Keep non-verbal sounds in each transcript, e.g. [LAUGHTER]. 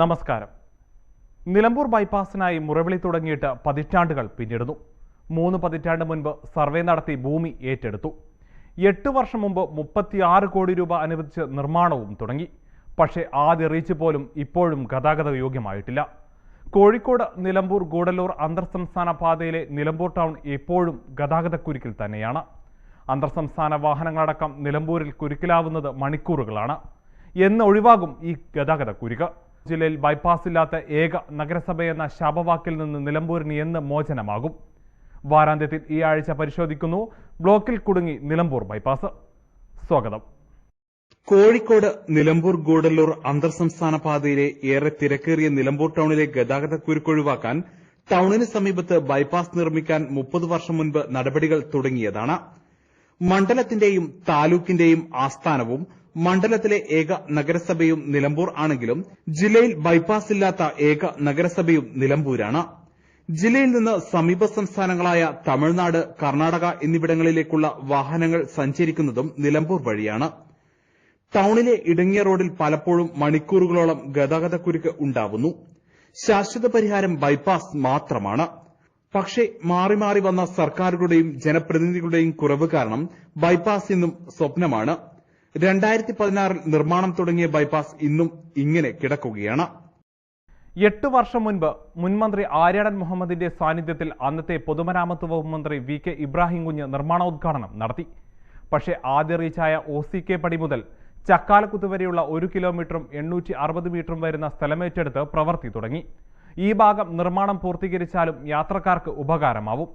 നമസ്കാരം. നിലമ്പൂർ ബൈപ്പാസിനായി മുറവിളി തുടങ്ങിയിട്ട് പതിറ്റാണ്ടുകൾ പിന്നിടുന്നു. മൂന്ന് പതിറ്റാണ്ട് മുൻപ് സർവേ നടത്തി ഭൂമി ഏറ്റെടുത്തു. എട്ട് വർഷം മുമ്പ് മുപ്പത്തിയാറ് കോടി രൂപ അനുവദിച്ച് നിർമ്മാണവും തുടങ്ങി. പക്ഷേ ആദ്യ റീച്ച് പോലും ഇപ്പോഴും ഗതാഗത യോഗ്യമായിട്ടില്ല. കോഴിക്കോട് നിലമ്പൂർ ഗൂഡല്ലൂർ അന്തർ സംസ്ഥാന പാതയിലെ നിലമ്പൂർ ടൗൺ ഇപ്പോഴും ഗതാഗതക്കുരുക്കിൽ തന്നെയാണ്. അന്തർ സംസ്ഥാന വാഹനങ്ങളടക്കം നിലമ്പൂരിൽ കുരുക്കിലാവുന്നത് മണിക്കൂറുകളാണ്. എന്ന് ഒഴിവാകും ഈ ഗതാഗത കുരുക്ക് ജില്ലയിൽ ബൈപ്പാസ് ഇല്ലാത്ത ഏക നഗരസഭയെന്ന ശാപവാക്കിൽ നിന്ന് നിലമ്പൂരിന് എന്ന് മോചനമാകും. വാരാന്ത്യത്തിൽ ഈ ആഴ്ച പരിശോധിക്കുന്നു. ബ്ലോക്കിൽ കുടുങ്ങി നിലമ്പൂർ ബൈപ്പാസ് സ്വാഗതം. കോഴിക്കോട് നിലമ്പൂർ ഗൂഡല്ലൂർ അന്തർ സംസ്ഥാന പാതയിലെ ഏറെ തിരക്കേറിയ നിലമ്പൂർ ടൌണിലെ ഗതാഗത കുരുക്കൊഴിവാക്കാൻ ടൌണിന് സമീപത്ത് ബൈപ്പാസ് നിർമ്മിക്കാൻ മുപ്പത് വർഷം മുൻപ് നടപടികൾ തുടങ്ങിയതാണ്. മണ്ഡലത്തിന്റെയും താലൂക്കിന്റെയും ആസ്ഥാനവും മണ്ഡലത്തിലെ ഏക നഗരസഭയും നിലമ്പൂർ ആണെങ്കിലും ജില്ലയിൽ ബൈപ്പാസ് ഇല്ലാത്ത ഏക നഗരസഭയും നിലമ്പൂരാണ്. ജില്ലയിൽ നിന്ന് സമീപ സംസ്ഥാനങ്ങളായ തമിഴ്നാട് കർണാടക എന്നിവിടങ്ങളിലേക്കുള്ള വാഹനങ്ങൾ സഞ്ചരിക്കുന്നതും നിലമ്പൂർ വഴിയാണ്. ടൌണിലെ ഇടുങ്ങിയ റോഡിൽ പലപ്പോഴും മണിക്കൂറുകളോളം ഗതാഗതക്കുരുക്ക് ഉണ്ടാവുന്നു. ശാശ്വത പരിഹാരം ബൈപ്പാസ് മാത്രമാണ്. പക്ഷേ മാറി മാറി വന്ന സർക്കാരുകളുടെയും ജനപ്രതിനിധികളുടെയും കുറവ് കാരണം ബൈപ്പാസ് ഇന്നും സ്വപ്നമാണ്. രണ്ടായിരത്തി പതിനാറിൽ നിർമ്മാണം തുടങ്ങിയ ബൈപ്പാസ് ഇന്നും ഇങ്ങനെ കിടക്കുകയാണ്. എട്ട് വർഷം മുൻപ് മുൻമന്ത്രി ആര്യാടൻ മുഹമ്മദിന്റെ സാന്നിധ്യത്തിൽ അന്നത്തെ പൊതുമരാമത്ത് വകുപ്പ് മന്ത്രി വി കെ ഇബ്രാഹിം കുഞ്ഞ് നിർമ്മാണോദ്ഘാടനം നടത്തി. പക്ഷേ ആദ്യ റീച്ചായ ഒ സി കെ പടി മുതൽ ചക്കാലക്കുത്ത് വരെയുള്ള ഒരു കിലോമീറ്ററും എണ്ണൂറ്റി അറുപത് മീറ്ററും വരുന്ന സ്ഥലമേറ്റെടുത്ത് പ്രവൃത്തി തുടങ്ങി. ഈ ഭാഗം നിർമ്മാണം പൂർത്തീകരിച്ചാലും യാത്രക്കാർക്ക് ഉപകാരമാവും.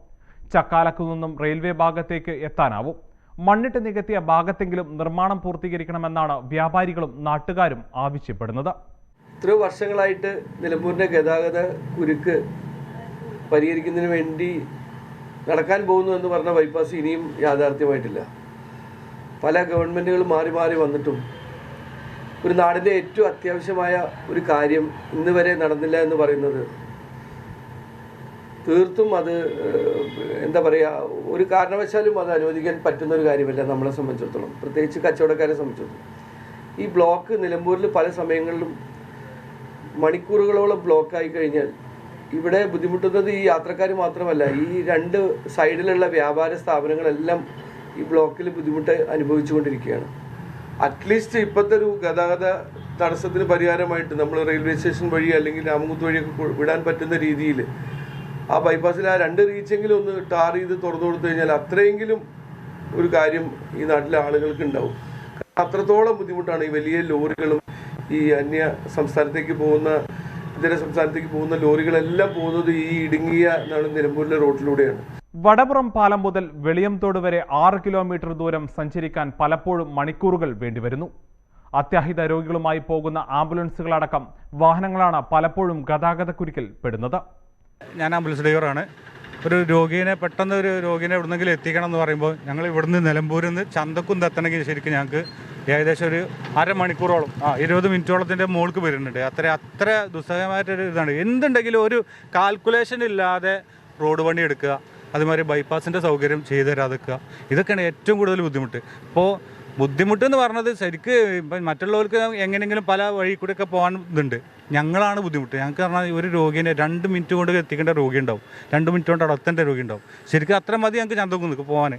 ചക്കാലക്കു നിന്നും റെയിൽവേ ഭാഗത്തേക്ക് എത്താനാവും. മണ്ണിട്ട് നികത്തിയ ഭാഗത്തെങ്കിലും നിർമ്മാണം പൂർത്തീകരിക്കണമെന്നാണ് വ്യാപാരികളും നാട്ടുകാരും ആവശ്യപ്പെടുന്നത്. ഇത്രയോ വർഷങ്ങളായിട്ട് നിലമ്പൂരിന്റെ ഗതാഗത കുരുക്ക് പരിഹരിക്കുന്നതിന് വേണ്ടി നടക്കാൻ പോകുന്നു എന്ന് പറഞ്ഞ ബൈപ്പാസ് ഇനിയും യാഥാർത്ഥ്യമായിട്ടില്ല. പല ഗവൺമെന്റുകൾ മാറി മാറി വന്നിട്ടും ഒരു നാടിന്റെ ഏറ്റവും അത്യാവശ്യമായ ഒരു കാര്യം ഇന്ന് വരെ നടന്നില്ല എന്ന് പറയുന്നത് തീർത്തും അത് എന്താ പറയുക ഒരു കാരണവശാലും അത് അനുവദിക്കാൻ പറ്റുന്ന ഒരു കാര്യമല്ല നമ്മളെ സംബന്ധിച്ചിടത്തോളം. പ്രത്യേകിച്ച് കച്ചവടക്കാരെ സംബന്ധിച്ചിടത്തോളം. ഈ ബ്ലോക്ക് നിലമ്പൂരിൽ പല സമയങ്ങളിലും മണിക്കൂറുകളോളം ബ്ലോക്കായി കഴിഞ്ഞാൽ ഇവിടെ ബുദ്ധിമുട്ടുന്നത് ഈ യാത്രക്കാർ മാത്രമല്ല ഈ രണ്ട് സൈഡിലുള്ള വ്യാപാര സ്ഥാപനങ്ങളെല്ലാം ഈ ബ്ലോക്കിൽ ബുദ്ധിമുട്ട് അനുഭവിച്ചുകൊണ്ടിരിക്കുകയാണ് അറ്റ്ലീസ്റ്റ് ഇപ്പോഴത്തെ ഒരു ഗതാഗത തടസ്സത്തിന് പരിഹാരമായിട്ട് നമ്മൾ റെയിൽവേ സ്റ്റേഷൻ വഴി അല്ലെങ്കിൽ രാമകുത്ത് വഴിയൊക്കെ വിടാൻ പറ്റുന്ന രീതിയിൽ ആ ബൈപ്പാസിൽ ആ രണ്ട് റീച്ചെങ്കിലും ഒന്ന് ടാർ ചെയ്ത് തുറന്നു കൊടുത്തു കഴിഞ്ഞാൽ അത്രയെങ്കിലും ഒരു കാര്യം ഈ നാട്ടിലെ ആളുകൾക്ക് ഉണ്ടാവും. അത്രത്തോളം ബുദ്ധിമുട്ടാണ് ഈ വലിയ ലോറികളും ഈ അന്യ സംസ്ഥാനത്തേക്ക് പോകുന്ന ഇതര സംസ്ഥാനത്തേക്ക് പോകുന്ന ലോറികളെല്ലാം പോകുന്നത് ഈ ഇടുങ്ങിയ നിലമ്പൂരിലെ റോഡിലൂടെയാണ് വടപുറം പാലം മുതൽ വെളിയംതോട് വരെ ആറ് കിലോമീറ്റർ ദൂരം സഞ്ചരിക്കാൻ പലപ്പോഴും മണിക്കൂറുകൾ വേണ്ടിവരുന്നു. അത്യാഹിത രോഗികളുമായി പോകുന്ന ആംബുലൻസുകളടക്കം വാഹനങ്ങളാണ് പലപ്പോഴും ഗതാഗതക്കുരുക്കിൽ പെടുന്നത്. ഞാൻ ആംബുലൻസ് ഡ്രൈവറാണ്. ഒരു രോഗീനെ പെട്ടെന്ന് ഒരു രോഗീനെ എവിടുന്നെങ്കിലും എത്തിക്കണം എന്ന് പറയുമ്പോൾ ഞങ്ങൾ ഇവിടുന്ന് നിലമ്പൂരിൽ നിന്ന് ചന്തക്കുന്ന് എത്തണമെങ്കിൽ ശരിക്കും ഞങ്ങൾക്ക് ഏകദേശം ഒരു അരമണിക്കൂറോളം ആ ഇരുപത് മിനിറ്റോളത്തിന്റെ മുകൾക്ക് വരുന്നുണ്ട്. അത്ര അത്ര ദുസ്സഹമായിട്ടൊരു ഇതാണ്. എന്തുണ്ടെങ്കിലും ഒരു കാൽക്കുലേഷൻ ഇല്ലാതെ റോഡ് പണി എടുക്കുക അതുമാതിരി ബൈപ്പാസിന്റെ സൗകര്യം ചെയ്തു തരാതെക്കുക ഇതൊക്കെയാണ് ഏറ്റവും കൂടുതൽ ബുദ്ധിമുട്ട്. ഇപ്പോൾ ബുദ്ധിമുട്ട് എന്ന് പറഞ്ഞത് ശരിക്ക് ഇപ്പം മറ്റുള്ളവർക്ക് എങ്ങനെയെങ്കിലും പല വഴി കൂടെയൊക്കെ പോകാൻ ഇതുണ്ട്. ഞങ്ങളാണ് ബുദ്ധിമുട്ട്. ഞങ്ങൾക്ക് പറഞ്ഞാൽ ഒരു രോഗീനെ രണ്ട് മിനിറ്റ് കൊണ്ട് എത്തിക്കേണ്ട രോഗി ഉണ്ടാവും രണ്ട് മിനിറ്റ് കൊണ്ട് അവിടെ എത്തേണ്ട രോഗി ഉണ്ടാവും ശരിക്കും അത്ര മതി ഞങ്ങൾക്ക് ചന്തക്കുന്ന് പോകാൻ.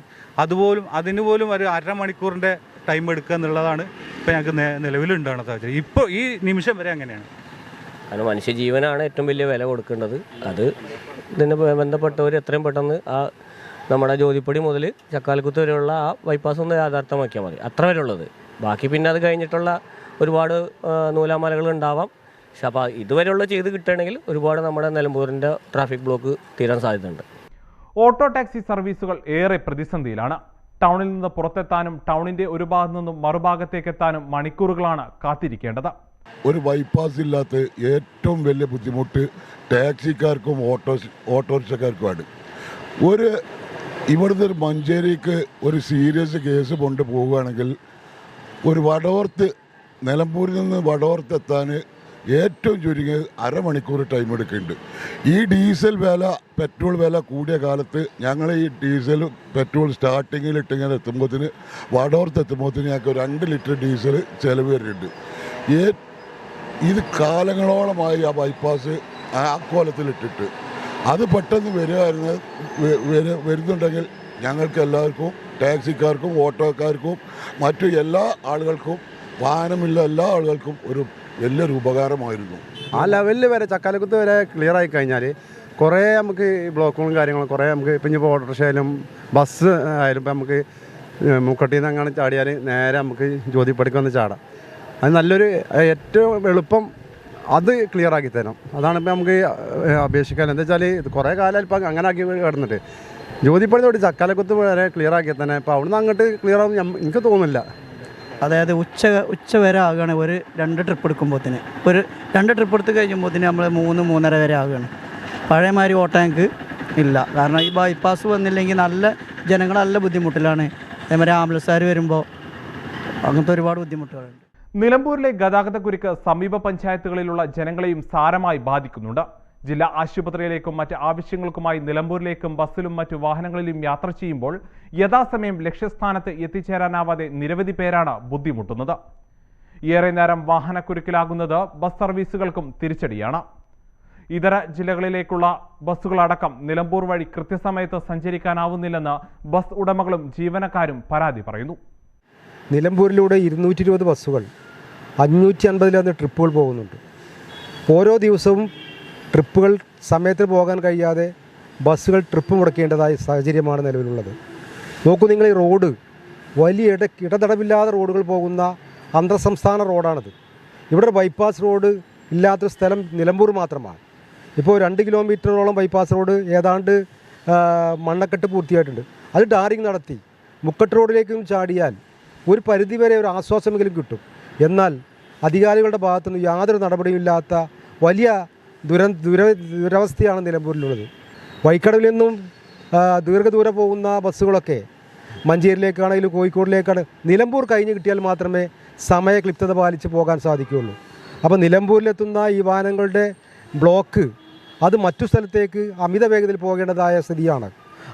അതുപോലും അതിന് പോലും ഒരു അരമണിക്കൂറിന്റെ ടൈം എടുക്കുക എന്നുള്ളതാണ് ഇപ്പോൾ ഞങ്ങൾക്ക് നിലവിലുണ്ടാകുന്ന സാഹചര്യം. ഇപ്പോൾ ഈ നിമിഷം വരെ അങ്ങനെയാണ് കാരണം മനുഷ്യജീവനാണ് ഏറ്റവും വലിയ വില കൊടുക്കേണ്ടത്. അത് ഇതിന് ബന്ധപ്പെട്ടവർ എത്രയും പെട്ടെന്ന് ആ നമ്മുടെ ജ്യോതിപ്പടി മുതൽ ചക്കാലക്കുത്ത് വരെയുള്ള ആ ബൈപ്പാസ് ഒന്ന് യാഥാർത്ഥ്യമാക്കിയാൽ മതി. അത്ര വരെ ഉള്ളത്. ബാക്കി പിന്നെ അത് കഴിഞ്ഞിട്ടുള്ള ഒരുപാട് നൂലാമലകൾ നൂലാമാലകൾ ഉണ്ടാവാം. പക്ഷെ അപ്പോൾ ഇതുവരെയുള്ള ചെയ്ത് കിട്ടുകയാണെങ്കിൽ ഒരുപാട് നമ്മുടെ നിലമ്പൂരിന്റെ ട്രാഫിക് ബ്ലോക്ക് തീരാൻ സാധ്യതയുണ്ട്. ഓട്ടോ ടാക്സി സർവീസുകൾ ഏറെ പ്രതിസന്ധിയിലാണ്. ടൗണിൽ നിന്ന് പുറത്തെത്താനും ടൗണിന്റെ ഒരു ഭാഗത്തു നിന്നും മറുഭാഗത്തേക്ക് എത്താനും മണിക്കൂറുകളാണ് കാത്തിരിക്കേണ്ടത്. ഒരു ബൈപ്പാസ് ഇല്ലാത്ത ഏറ്റവും വലിയ ബുദ്ധിമുട്ട് ടാക്സിക്കാർക്കും ഓട്ടോ ഓട്ടോറിക്ഷക്കാർക്കുമാണ്. ഒരു ഇവിടുന്ന് ഒരു മഞ്ചേരിക്ക് ഒരു സീരിയസ് കേസ് കൊണ്ട് പോവുകയാണെങ്കിൽ ഒരു വടവർത്ത് നിലമ്പൂരിൽ നിന്ന് വടവർത്തെത്താൻ ഏറ്റവും ചുരുങ്ങിയത് അരമണിക്കൂർ ടൈം എടുക്കുന്നുണ്ട്. ഈ ഡീസൽ വില പെട്രോൾ വില കൂടിയ കാലത്ത് ഞങ്ങൾ ഈ ഡീസൽ പെട്രോൾ സ്റ്റാർട്ടിങ്ങിൽ ഇട്ടിങ്ങനെ എത്തുമ്പോഴത്തിന് വടവർത്ത് എത്തുമ്പോഴത്തിന് ഞങ്ങൾക്ക് രണ്ട് ലിറ്റർ ഡീസൽ ചിലവ് വരുന്നുണ്ട്. ഇത് കാലങ്ങളോളമായി ആ ബൈപ്പാസ് ആ കോലത്തിലിട്ടിട്ട് അത് പെട്ടെന്ന് വരുമായിരുന്നു വരുന്നുണ്ടെങ്കിൽ ഞങ്ങൾക്ക് എല്ലാവർക്കും ടാക്സിക്കാർക്കും ഓട്ടോക്കാർക്കും മറ്റു എല്ലാ ആളുകൾക്കും വാഹനമില്ല എല്ലാ ആളുകൾക്കും ഒരു വലിയൊരു ഉപകാരമായിരുന്നു. ആ ലെവലിൽ വരെ ചക്കാലക്കുത്ത് വരെ ക്ലിയർ ആയി കഴിഞ്ഞാൽ കുറേ നമുക്ക് ബ്ലോക്കുകളും കാര്യങ്ങളും കുറേ നമുക്ക് ഇപ്പം ഇപ്പോൾ ഓട്ടോറിക്ഷയിലും ബസ് ആയാലും ഇപ്പം നമുക്ക് മുക്കട്ടിയിൽ നിന്ന് അങ്ങനെ ചാടിയാൽ നേരെ നമുക്ക് ജ്യോതിപ്പടിക്കൊന്ന് ചാടാം. അത് നല്ലൊരു ഏറ്റവും എളുപ്പം അത് ക്ലിയർ ആക്കി തരണം. അതാണ് ഇപ്പം നമുക്ക് അപേക്ഷിക്കാൻ. എന്താ വെച്ചാൽ ഇത് കുറേ കാലം ഇപ്പം അങ്ങനെ ആക്കി കിടന്നിട്ട്. ജ്യോതിപ്പള്ളി തൊട്ട് ചക്കാലക്കുത്ത് വരെ ക്ലിയർ ആക്കി തന്നെ. അപ്പോൾ അവിടുന്ന് അങ്ങോട്ട് ക്ലിയർ ആവും എനിക്ക് തോന്നുന്നില്ല. അതായത് ഉച്ച ഉച്ച വരെ ആകുകയാണ് ഒരു രണ്ട് ട്രിപ്പ് എടുക്കുമ്പോഴത്തേന് ഒരു രണ്ട് ട്രിപ്പ് എടുത്ത് കഴിയുമ്പോഴത്തേന് നമ്മൾ മൂന്ന് മൂന്നര വരെ ആകുകയാണ് പഴയമാതിരി ഓട്ടാങ്ക് ഇല്ല. കാരണം ഈ ബൈപ്പാസ് വന്നില്ലെങ്കിൽ നല്ല ജനങ്ങൾ നല്ല ബുദ്ധിമുട്ടിലാണ്. അതേമാതിരി ആംബുലൻസുകാർ വരുമ്പോൾ അങ്ങനത്തെ ഒരുപാട് ബുദ്ധിമുട്ടുകളുണ്ട് നിലമ്പൂരിലെ ഗതാഗതക്കുരുക്ക് സമീപ പഞ്ചായത്തുകളിലുള്ള ജനങ്ങളെയും സാരമായി ബാധിക്കുന്നുണ്ട്. ജില്ലാ ആശുപത്രിയിലേക്കും മറ്റ് ആവശ്യങ്ങൾക്കുമായി നിലമ്പൂരിലേക്കും ബസ്സിലും മറ്റു വാഹനങ്ങളിലും യാത്ര ചെയ്യുമ്പോൾ യഥാസമയം ലക്ഷ്യസ്ഥാനത്ത് എത്തിച്ചേരാനാവാതെ നിരവധി പേരാണ് ബുദ്ധിമുട്ടുന്നത്. ഏറെ നേരം വാഹനക്കുരുക്കിലാകുന്നത് ബസ് സർവീസുകൾക്കും തിരിച്ചടിയാണ്. ഇതര ജില്ലകളിലേക്കുള്ള ബസ്സുകളടക്കം നിലമ്പൂർ വഴി കൃത്യസമയത്ത് സഞ്ചരിക്കാനാവുന്നില്ലെന്ന് ബസ് ഉടമകളും ജീവനക്കാരും പരാതി പറയുന്നു. നിലമ്പൂരിലൂടെ ഇരുന്നൂറ്റി ഇരുപത് ബസ്സുകൾ അഞ്ഞൂറ്റി അൻപതിലധികം ട്രിപ്പുകൾ പോകുന്നുണ്ട്. ഓരോ ദിവസവും ട്രിപ്പുകൾ സമയത്തിന് പോകാൻ കഴിയാതെ ബസ്സുകൾ ട്രിപ്പ് മുടക്കേണ്ടതായ സാഹചര്യമാണ് നിലവിലുള്ളത്. നോക്കൂ നിങ്ങൾ ഈ റോഡ് വലിയ ഇട ഇടതടവില്ലാതെ റോഡുകൾ പോകുന്ന അന്തർ സംസ്ഥാന റോഡാണിത്. ഇവിടെ ബൈപ്പാസ് റോഡ് ഇല്ലാത്തൊരു സ്ഥലം നിലമ്പൂർ മാത്രമാണ്. ഇപ്പോൾ രണ്ട് കിലോമീറ്ററോളം ബൈപ്പാസ് റോഡ് ഏതാണ്ട് മണ്ണക്കെട്ട് പൂർത്തിയായിട്ടുണ്ട്. അത് ടാറിങ് നടത്തി. മുക്കട്ട് റോഡിലേക്കും ചാടിയാൽ ഒരു പരിധിവരെ ഒരു ആശ്വാസമെങ്കിലും കിട്ടും. എന്നാൽ അധികാരികളുടെ ഭാഗത്തുനിന്ന് യാതൊരു നടപടിയും ഇല്ലാത്ത വലിയ ദുര ദുര ദുരവസ്ഥയാണ് നിലമ്പൂരിലുള്ളത്. വൈക്കടവിൽ നിന്നും ദീർഘദൂരം പോകുന്ന ബസ്സുകളൊക്കെ മഞ്ചേരിയിലേക്കാണെങ്കിലും കോഴിക്കോടിലേക്കാണ് നിലമ്പൂർ കഴിഞ്ഞ് കിട്ടിയാൽ മാത്രമേ സമയ ക്ലിപ്തത പാലിച്ച് പോകാൻ സാധിക്കുകയുള്ളൂ. അപ്പോൾ നിലമ്പൂരിലെത്തുന്ന ഈ വാഹനങ്ങളുടെ ബ്ലോക്ക് അത് മറ്റു സ്ഥലത്തേക്ക് അമിത വേഗതയിൽ പോകേണ്ടതായ സ്ഥിതിയാണ്.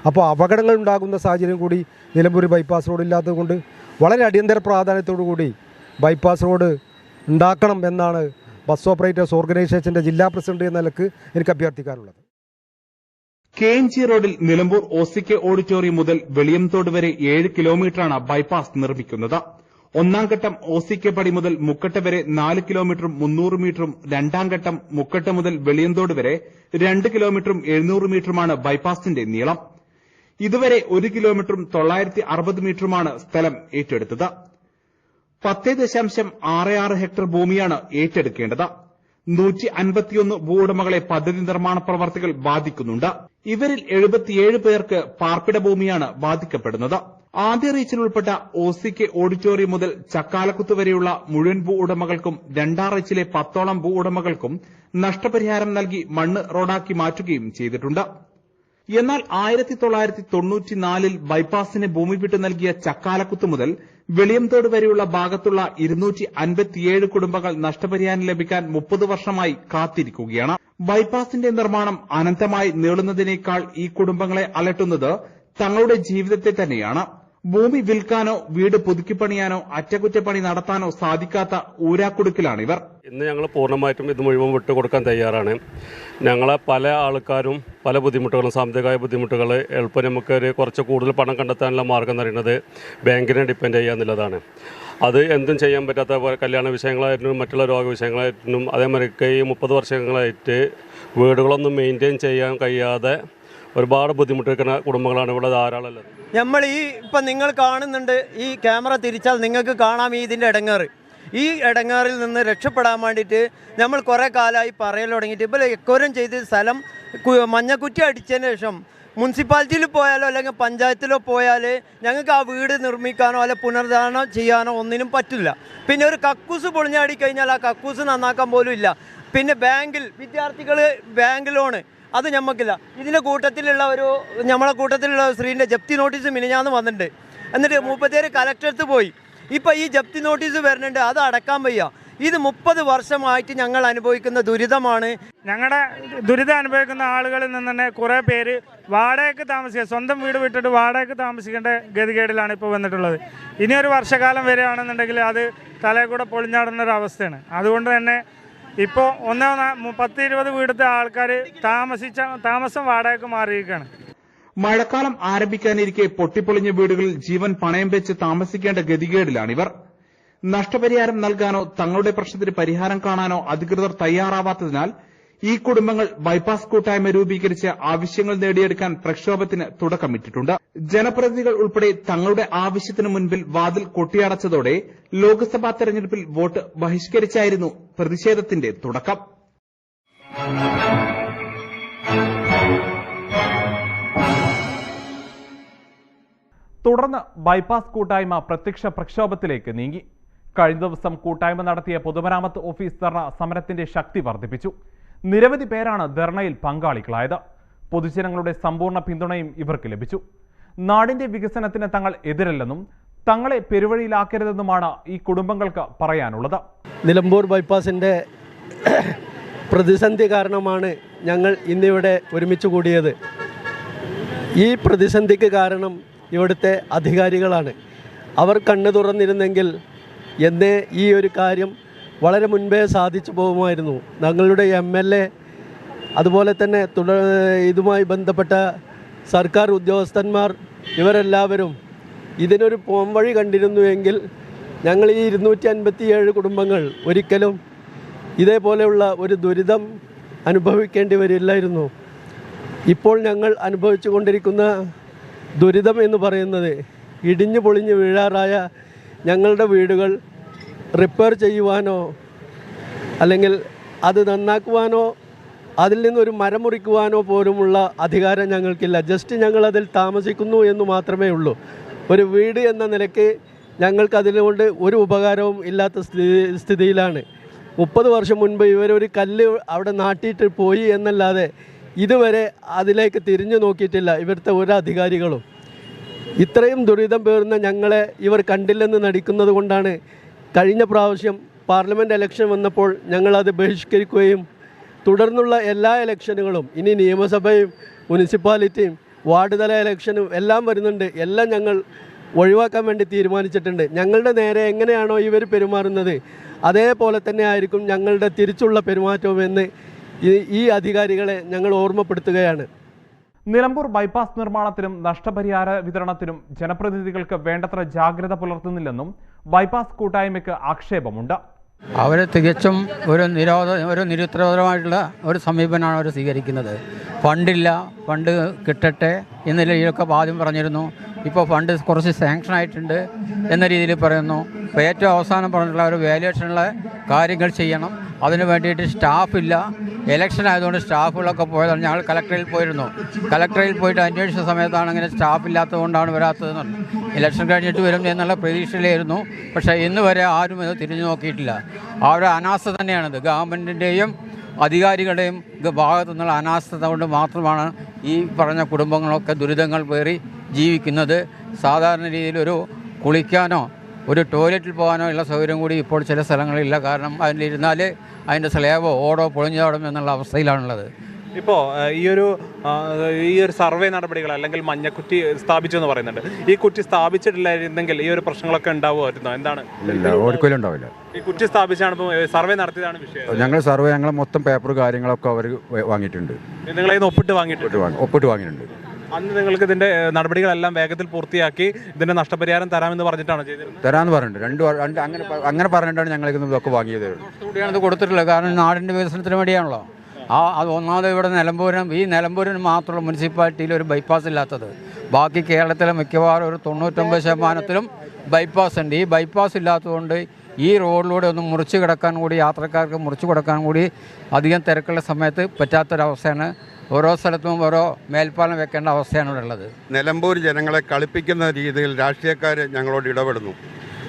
അപ്പോൾ അപകടങ്ങൾ ഉണ്ടാകുന്ന സാഹചര്യം കൂടി നിലമ്പൂർ ബൈപ്പാസ് റോഡ് ഇല്ലാത്തതുകൊണ്ട് വളരെ അടിയന്തര പ്രാധാന്യത്തോടു കൂടി ബൈപ്പാസ് റോഡ് ഉണ്ടാക്കണം എന്നാണ് ബസ് ഓപ്പറേറ്റേഴ്സ് ഓർഗനൈസേഷന്റെ ജില്ലാ പ്രസിഡന്റ് എന്ന നിലയ്ക്ക് എനിക്ക് അഭ്യർത്ഥിക്കാനുള്ളത്. കെ എൻ ജി റോഡിൽ Nilambur O C K auditorium മുതൽ വെളിയംതോട് വരെ ഏഴ് കിലോമീറ്ററാണ് ബൈപ്പാസ് നിർമ്മിക്കുന്നത്. ഒന്നാം ഘട്ടം ഒ സി കെ പടി മുതൽ മുക്കട്ട വരെ നാല് കിലോമീറ്ററും മുന്നൂറ് മീറ്ററും രണ്ടാം ഘട്ടം മുക്കട്ട മുതൽ വെളിയന്തോട് വരെ രണ്ട് കിലോമീറ്ററും എഴുന്നൂറ് മീറ്ററുമാണ് ബൈപ്പാസിന്റെ നീളം. ഇതുവരെ ഒരു കിലോമീറ്ററും തൊള്ളായിരത്തി അറുപത് മീറ്ററുമാണ് സ്ഥലം ഏറ്റെടുത്തത്. പത്തേ ദശാംശം ആറ് ആറ് ഹെക്ടർ ഭൂമിയാണ് ഏറ്റെടുക്കേണ്ടത്. നൂറ്റി അൻപത്തിയൊന്ന് ഭൂവുടമകളെ പദ്ധതി നിർമ്മാണ പ്രവർത്തികൾ ബാധിക്കുന്നുണ്ട്. ഇവരിൽ എഴുപത്തിയേഴ് പേർക്ക് പാർപ്പിട ഭൂമിയാണ് ബാധിക്കപ്പെടുന്നത്. ആദ്യ റീച്ചിൽ ഉൾപ്പെട്ട ഒ സി കെ ഓഡിറ്റോറിയം മുതൽ ചക്കാലക്കുത്ത് വരെയുള്ള മുഴുവൻ ഭൂ ഉടമകൾക്കും രണ്ടാം റീച്ചിലെ പത്തോളം ഭൂ ഉടമകൾക്കും നഷ്ടപരിഹാരം നൽകി മണ്ണ് റോഡാക്കി മാറ്റുകയും ചെയ്തിട്ടുണ്ട്. എന്നാൽ ആയിരത്തി തൊള്ളായിരത്തി തൊണ്ണൂറ്റിനാലിൽ ബൈപ്പാസിന് ഭൂമി വിട്ടു നൽകിയ ചക്കാലക്കുത്ത് മുതൽ വെളിയംതോട് വരെയുള്ള ഭാഗത്തുള്ള കുടുംബങ്ങൾ നഷ്ടപരിഹാരം ലഭിക്കാൻ മുപ്പത് വർഷമായി കാത്തിരിക്കുകയാണ്. ബൈപ്പാസിന്റെ നിർമ്മാണം അനന്തമായി നീളുന്നതിനേക്കാൾ ഈ കുടുംബങ്ങളെ അലട്ടുന്നത് തങ്ങളുടെ ജീവിതത്തെ തന്നെയാണ്. ഭൂമി വിൽക്കാനോ വീട് പുതുക്കിപ്പണിയാനോ അറ്റകുറ്റപ്പണി നടത്താനോ സാധിക്കാത്ത ഊരാക്കുടുക്കിലാണ് ഇവർ. ഇന്ന് ഞങ്ങൾ പൂർണമായിട്ടും ഇത് മുഴുവൻ വിട്ടുകൊടുക്കാൻ തയ്യാറാണ്. ഞങ്ങളെ പല ആൾക്കാരും പല ബുദ്ധിമുട്ടുകളും സാമ്പത്തികമായ ബുദ്ധിമുട്ടുകൾ എളുപ്പം നമുക്ക് ഒരു കുറച്ച് കൂടുതൽ പണം കണ്ടെത്താനുള്ള മാർഗം എന്ന് പറയുന്നത് ബാങ്കിനെ ഡിപ്പെൻഡ് ചെയ്യുക എന്നുള്ളതാണ്. അത് എന്തും ചെയ്യാൻ പറ്റാത്ത കല്യാണ വിഷയങ്ങളായിട്ടും മറ്റുള്ള രോഗ വിഷയങ്ങളായിട്ടും അതേമാതിരി ഈ മുപ്പത് വർഷങ്ങളായിട്ട് വീടുകളൊന്നും മെയിന്റെയിൻ ചെയ്യാൻ കഴിയാതെ ഒരുപാട് ബുദ്ധിമുട്ടിക്കുന്ന കുടുംബങ്ങളാണ് ഇവിടെ ധാരാളം ഉള്ളത്. നമ്മൾ ഈ ഇപ്പം നിങ്ങൾ കാണുന്നുണ്ട് ഈ ക്യാമറ തിരിച്ചാൽ നിങ്ങൾക്ക് കാണാം ഈ ഇതിന്റെ ഇടങ്ങേറ് ഈ ഇടങ്ങാറിൽ നിന്ന് രക്ഷപ്പെടാൻ വേണ്ടിയിട്ട് നമ്മൾ കുറേ കാലമായി പറയൽ തുടങ്ങിയിട്ട് ഇപ്പോൾ എക്കോരം ചെയ്ത് സ്ഥലം മഞ്ഞക്കുറ്റി അടിച്ചതിന് ശേഷം മുനിസിപ്പാലിറ്റിയിൽ പോയാലോ അല്ലെങ്കിൽ പഞ്ചായത്തിലോ പോയാൽ ഞങ്ങൾക്ക് ആ വീട് നിർമ്മിക്കാനോ അല്ലെ പുനർധാരണം ചെയ്യാനോ ഒന്നിനും പറ്റില്ല. പിന്നെ ഒരു കക്കൂസ് പൊളിഞ്ഞാടി കഴിഞ്ഞാൽ ആ കക്കൂസ് നന്നാക്കാൻ പോലും ഇല്ല. പിന്നെ ബാങ്കിൽ വിദ്യാർത്ഥികൾ ബാങ്ക് ലോണ് അത് ഞമ്മക്കില്ല. ഇതിന്റെ കൂട്ടത്തിലുള്ള ഒരു നമ്മളെ കൂട്ടത്തിലുള്ള സ്ത്രീന്റെ ജപ്തി നോട്ടീസ് മിനിഞ്ഞാന്ന് വന്നിട്ടുണ്ട്. എന്നിട്ട് മുപ്പത്തേര് കലക്ടറത്ത് പോയി. ഇപ്പം ഈ ജപ്തി നോട്ടീസ് വരുന്നുണ്ട് അത് അടക്കാൻ വയ്യ. ഇത് മുപ്പത് വർഷമായിട്ട് ഞങ്ങൾ അനുഭവിക്കുന്ന ദുരിതമാണ്. ഞങ്ങളുടെ ദുരിതം അനുഭവിക്കുന്ന ആളുകളിൽ നിന്ന് തന്നെ കുറേ പേര് വാടകയ്ക്ക് താമസിക്കുക സ്വന്തം വീട് വിട്ടിട്ട് വാടകയ്ക്ക് താമസിക്കേണ്ട ഗതികേടിലാണ് ഇപ്പോൾ വന്നിട്ടുള്ളത്. ഇനി ഒരു വർഷക്കാലം വരികയാണെന്നുണ്ടെങ്കിൽ അത് തലയിൽ കൂടെ പൊളിഞ്ഞാടുന്ന ഒരു അവസ്ഥയാണ്. അതുകൊണ്ട് തന്നെ ഇപ്പോൾ ഒന്നോ പത്ത് ഇരുപത് വീടത്തെ ആൾക്കാർ താമസിച്ച താമസം വാടകയ്ക്ക് മാറിയിരിക്കുകയാണ് മഴക്കാലം ആരംഭിക്കാനിരിക്കെ പൊട്ടിപ്പൊളിഞ്ഞ വീടുകളിൽ ജീവൻ പണയം വെച്ച് താമസിക്കേണ്ട ഗതികേടിലാണിവർ നഷ്ടപരിഹാരം നൽകാനോ തങ്ങളുടെ പ്രശ്നത്തിന് പരിഹാരം കാണാനോ അധികൃതർ തയ്യാറാവാത്തതിനാൽ ഈ കുടുംബങ്ങൾ ബൈപ്പാസ് കൂട്ടായ്മ രൂപീകരിച്ച് ആവശ്യങ്ങൾ നേടിയെടുക്കാൻ പ്രക്ഷോഭത്തിന് തുടക്കമിട്ടിട്ടുണ്ട്. ജനപ്രതിനിധികൾ ഉൾപ്പെടെ തങ്ങളുടെ ആവശ്യത്തിന് മുൻപിൽ വാതിൽ കൊട്ടിയടച്ചതോടെ ലോക്സഭാ തെരഞ്ഞെടുപ്പിൽ വോട്ട് ബഹിഷ്കരിച്ചായിരുന്നു പ്രതിഷേധത്തിന്റെ തുടക്കം. തുടർന്ന് ബൈപ്പാസ് കൂട്ടായ്മ പ്രത്യക്ഷ പ്രക്ഷോഭത്തിലേക്ക് നീങ്ങി. കഴിഞ്ഞ ദിവസം കൂട്ടായ്മ നടത്തിയ പൊതുമരാമത്ത് ഓഫീസ് ധർണ സമരത്തിന്റെ ശക്തി വർദ്ധിപ്പിച്ചു. നിരവധി പേരാണ് ധർണയിൽ പങ്കാളികളായത്. പൊതുജനങ്ങളുടെ സമ്പൂർണ പിന്തുണയും ഇവർക്ക് ലഭിച്ചു. നാടിന്റെ വികസനത്തിന് തങ്ങൾ എതിരല്ലെന്നും തങ്ങളെ പെരുവഴിയിലാക്കരുതെന്നുമാണ് ഈ കുടുംബങ്ങൾക്ക് പറയാനുള്ളത്. നിലമ്പൂർ ബൈപ്പാസിന്റെ [COUGHS] പ്രതിസന്ധി കാരണമാണ് ഞങ്ങൾ ഇന്നിവിടെ ഒരുമിച്ച് കൂടിയത്. ഈ പ്രതിസന്ധിക്ക് കാരണം ഇവിടുത്തെ അധികാരികളാണ്. അവർ കണ്ണു തുറന്നിരുന്നെങ്കിൽ എന്നേ ഈ ഒരു കാര്യം വളരെ മുൻപേ സാധിച്ചു പോകുമായിരുന്നു. ഞങ്ങളുടെ എം എൽ എ അതുപോലെ തന്നെ തുട ഇതുമായി ബന്ധപ്പെട്ട സർക്കാർ ഉദ്യോഗസ്ഥന്മാർ ഇവരെല്ലാവരും ഇതിനൊരു പോംവഴി കണ്ടിരുന്നുവെങ്കിൽ ഞങ്ങൾ ഈ ഇരുന്നൂറ്റി അൻപത്തിയേഴ് കുടുംബങ്ങൾ ഒരിക്കലും ഇതേപോലെയുള്ള ഒരു ദുരിതം അനുഭവിക്കേണ്ടി വരില്ലായിരുന്നു. ഇപ്പോൾ ഞങ്ങൾ അനുഭവിച്ചു കൊണ്ടിരിക്കുന്ന ദുരിതം എന്ന് പറയുന്നത് ഇടിഞ്ഞു പൊളിഞ്ഞ് വീഴാറായ ഞങ്ങളുടെ വീടുകൾ റിപ്പയർ ചെയ്യുവാനോ അല്ലെങ്കിൽ അത് നന്നാക്കുവാനോ അതിൽ നിന്നൊരു മരം മുറിക്കുവാനോ പോലുമുള്ള അധികാരം ഞങ്ങൾക്കില്ല. ജസ്റ്റ് ഞങ്ങളതിൽ താമസിക്കുന്നു എന്ന് മാത്രമേ ഉള്ളൂ. ഒരു വീട് എന്ന നിലയ്ക്ക് ഞങ്ങൾക്ക് അതിനുകൊണ്ട് ഒരു ഉപകാരവും ഇല്ലാത്ത സ്ഥിതി സ്ഥിതിയിലാണ്. മുപ്പത് വർഷം മുൻപ് ഇവരൊരു കല്ല് അവിടെ നാട്ടിയിട്ട് പോയി എന്നല്ലാതെ ഇതുവരെ അതിലേക്ക് തിരിഞ്ഞു നോക്കിയിട്ടില്ല. ഇവിടുത്തെ ഒരു അധികാരികളും. ഇത്രയും ദുരിതം പേറുന്ന ഞങ്ങളെ ഇവർ കണ്ടില്ലെന്ന് നടിക്കുന്നത് കൊണ്ടാണ് കഴിഞ്ഞ പ്രാവശ്യം പാർലമെന്റ് ഇലക്ഷൻ വന്നപ്പോൾ ഞങ്ങളത് ബഹിഷ്കരിക്കുകയും തുടർന്നുള്ള എല്ലാ ഇലക്ഷനുകളും ഇനി നിയമസഭയും മുനിസിപ്പാലിറ്റിയും വാർഡ് തല ഇലക്ഷനും എല്ലാം വരുന്നുണ്ട്. എല്ലാം ഞങ്ങൾ ഒഴിവാക്കാൻ വേണ്ടി തീരുമാനിച്ചിട്ടുണ്ട്. ഞങ്ങളുടെ നേരെ എങ്ങനെയാണോ ഇവർ പെരുമാറുന്നത് അതേപോലെ തന്നെ ആയിരിക്കും ഞങ്ങളുടെ തിരിച്ചുള്ള പെരുമാറ്റവും എന്ന് ഈ ഈ അധികാരികളെ ഞങ്ങൾ ഓർമ്മപ്പെടുത്തുകയാണ്. നിലമ്പൂർ ബൈപ്പാസ് നിർമ്മാണത്തിനും നഷ്ടപരിഹാര വിതരണത്തിനും ജനപ്രതിനിധികൾക്ക് വേണ്ടത്ര ജാഗ്രത പുലർത്തുന്നില്ലെന്നും ബൈപ്പാസ് കൂട്ടായ്മയ്ക്ക് ആക്ഷേപമുണ്ട്. അവർ തികച്ചും ഒരു നിരോധ ഒരു നിരുത്തരവാദമായിട്ടുള്ള ഒരു സമീപനമാണ് അവർ സ്വീകരിക്കുന്നത്. ഫണ്ടില്ല ഫണ്ട് കിട്ടട്ടെ എന്ന രീതിയിലൊക്കെ ആദ്യം പറഞ്ഞിരുന്നു. ഇപ്പോൾ ഫണ്ട് കുറച്ച് സാങ്ഷൻ ആയിട്ടുണ്ട് എന്ന രീതിയിൽ പറയുന്നു. ഇപ്പോൾ ഏറ്റവും അവസാനം പറഞ്ഞിട്ടുള്ള ഒരു വാല്യുവേഷനുള്ള കാര്യങ്ങൾ ചെയ്യണം. അതിന് വേണ്ടിയിട്ട് സ്റ്റാഫില്ല ഇലക്ഷൻ ആയതുകൊണ്ട് സ്റ്റാഫുകളൊക്കെ പോയതാണ്. ഞങ്ങൾ കലക്ടറിൽ പോയിരുന്നു. കലക്ടറിൽ പോയിട്ട് അന്വേഷിച്ച സമയത്താണ് ഇങ്ങനെ സ്റ്റാഫ് ഇല്ലാത്തതുകൊണ്ടാണ് വരാത്തതെന്ന് ഇലക്ഷൻ കഴിഞ്ഞിട്ട് വരും എന്നുള്ള പ്രതീക്ഷയിലായിരുന്നു. പക്ഷേ ഇന്ന് വരെ ആരും ഇത് തിരിഞ്ഞു നോക്കിയിട്ടില്ല. ആ ഒരു അനാസ്ഥ തന്നെയാണിത്. ഗവൺമെന്റിന്റെയും അധികാരികളുടെയും ഭാഗത്തു നിന്നുള്ള അനാസ്ഥത കൊണ്ട് മാത്രമാണ് ഈ പറഞ്ഞ കുടുംബങ്ങളൊക്കെ ദുരിതങ്ങൾ പേറി ജീവിക്കുന്നത്. സാധാരണ രീതിയിൽ ഒരു കുളിക്കാനോ ഒരു ടോയ്ലറ്റിൽ പോകാനോ ഉള്ള സൗകര്യം കൂടി ഇപ്പോൾ ചില സ്ഥലങ്ങളിലില്ല. കാരണം അതിലിരുന്നാൽ അതിന്റെ സ്ലേവോ ഓടോ പൊളിഞ്ഞോടും എന്നുള്ള അവസ്ഥയിലാണുള്ളത്. ഇപ്പോൾ ഈ ഒരു ഈ ഒരു സർവേ നടപടികൾ അല്ലെങ്കിൽ മഞ്ഞക്കുറ്റി സ്ഥാപിച്ചു എന്ന് പറയുന്നുണ്ട്. ഈ കുറ്റി സ്ഥാപിച്ചിട്ടില്ലായിരുന്നെങ്കിൽ ഈ ഒരു പ്രശ്നങ്ങളൊക്കെ ഉണ്ടാവുമായിരുന്നോ? എന്താണ്? ഒരിക്കലും ഉണ്ടാവില്ല. ഈ കുറ്റി സ്ഥാപിച്ചാണ് ഇപ്പോൾ സർവേ നടത്തിയതാണ് വിഷയം. ഞങ്ങൾ സർവേ ഞങ്ങൾ മൊത്തം പേപ്പർ കാര്യങ്ങളൊക്കെ അവർ വാങ്ങിയിട്ടുണ്ട്. നിങ്ങളെ ഒപ്പിട്ട് വാങ്ങിയിട്ടുണ്ട്? ഒപ്പിട്ട് വാങ്ങി- വാങ്ങിയിട്ടുണ്ട്. അന്ന് നിങ്ങൾക്ക് ഇതിന്റെ നടപടികളെല്ലാം വേഗത്തിൽ പൂർത്തിയാക്കി ഇതിന്റെ നഷ്ടപരിഹാരം തരാമെന്ന് പറഞ്ഞിട്ടാണ് ചെയ്തിരുന്നത്? തരാമെന്ന് പറഞ്ഞിട്ടുണ്ട്. രണ്ട് രണ്ട് അങ്ങനെ അങ്ങനെ പറഞ്ഞിട്ടാണ് ഞങ്ങൾ ഇതൊക്കെ വാങ്ങിയത്. കൂടിയാണ് ഇത് കൊടുത്തിട്ടുള്ളത്. കാരണം നാടിന്റെ വികസനത്തിന് വേണ്ടിയാണല്ലോ. ആ അത് ഒന്നാമത് ഇവിടെ നിലമ്പൂരിനും ഈ നിലമ്പൂരിന് മാത്രമുള്ള മുനിസിപ്പാലിറ്റിയിൽ ഒരു ബൈപ്പാസ് ഇല്ലാത്തത്. ബാക്കി കേരളത്തിലെ മിക്കവാറും ഒരു തൊണ്ണൂറ്റൊമ്പത് ശതമാനത്തിലും ബൈപ്പാസ് ഉണ്ട്. ഈ ബൈപ്പാസ് ഇല്ലാത്തതുകൊണ്ട് ഈ റോഡിലൂടെ ഒന്ന് മുറിച്ച് കിടക്കാൻ കൂടി യാത്രക്കാർക്ക് മുറിച്ച് കൊടുക്കാൻ കൂടി അധികം തിരക്കുള്ള സമയത്ത് പറ്റാത്തൊരവസ്ഥയാണ്. ഓരോ സ്ഥലത്തും ഓരോ മേൽപ്പാലം വെക്കേണ്ട അവസ്ഥയാണ് ഇവിടെ ഉള്ളത്. നിലമ്പൂർ ജനങ്ങളെ കളിപ്പിക്കുന്ന രീതിയിൽ രാഷ്ട്രീയക്കാർ ഞങ്ങളോട് ഇടപെടുന്നു.